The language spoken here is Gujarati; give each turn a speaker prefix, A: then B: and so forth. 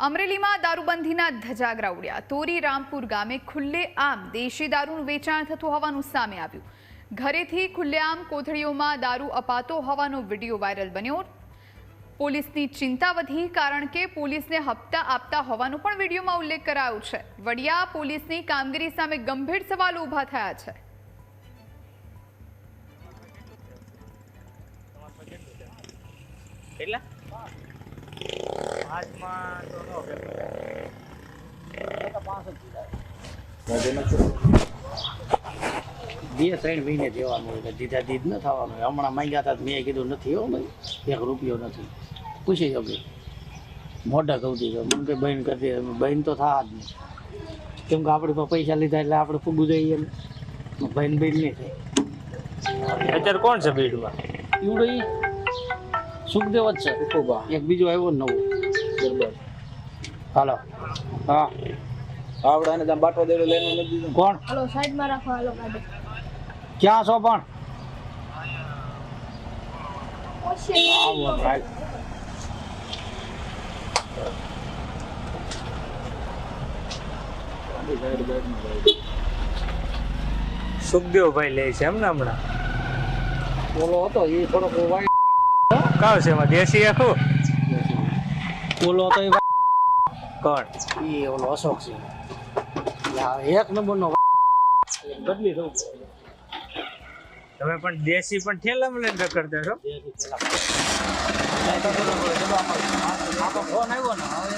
A: અમરેલીમાં દારૂબંધીના ધજાગરા ઉડ્યા. તોરી રામપુર ગામે ખુલ્લે આમ દેશી દારૂનું વેચાણ થતું હોવાનું સામે આવ્યું. ઘરેથી ખુલ્લેઆમ કોથળીઓમાં દારૂ અપાતો હોવાનો વીડિયો વાયરલ બન્યો. પોલીસની ચિંતા વધી કારણ કે પોલીસને હપ્તા આપતા હોવાનો પણ વિડીયોમાં ઉલ્લેખ કરાયો છે. વડિયા પોલીસની કામગીરી સામે ગંભીર સવાલો ઊભા થયા છે.
B: કેટલા? તો નો
C: બે ત્રણ મહિને દેવાનું હોય દીધા દીધ ન થવાનું હોય. હમણાં માંગ્યા હતા તો મેં કીધું નથી હો ભાઈ એક રૂપિયો નથી. પૂછી શકે મોઢા કહું દીધો. મને કે બહેન કરતી બહેન તો થા જ નહીં. કેમ કે આપણે પાસે પૈસા લીધા એટલે આપણે ફૂગું જઈએ ને બહેન બહેન નહીં થાય.
B: અત્યારે કોણ છે ભીડમાં
C: એવડો ઈ. સુખદેવ જ છે. એક બીજો આવ્યો નવો. હાલો. હા.
D: આવડાને તમે બાટો દેડો લઈને નથી દીધો
C: કોણ?
E: હાલો સાઈડમાં રાખો હાલો ગાડી.
C: ક્યાં છો પણ? આવો ભાઈ.
B: સુખદેવભાઈ લે છે એમ ને હમણાં?
C: બોલો હતો એ થોડોક વાઈ
B: કાવ છે એમાં દેશી આખું
C: ઓલો એ
B: કોણ
C: એ ઓલો અશોક છે. એક નંબરનો બદલી દઉં.
B: તમે પણ દેશી પણ ઠેલામાં લઈને રખડતા છો?
C: ફોન આવ્યો ને હવે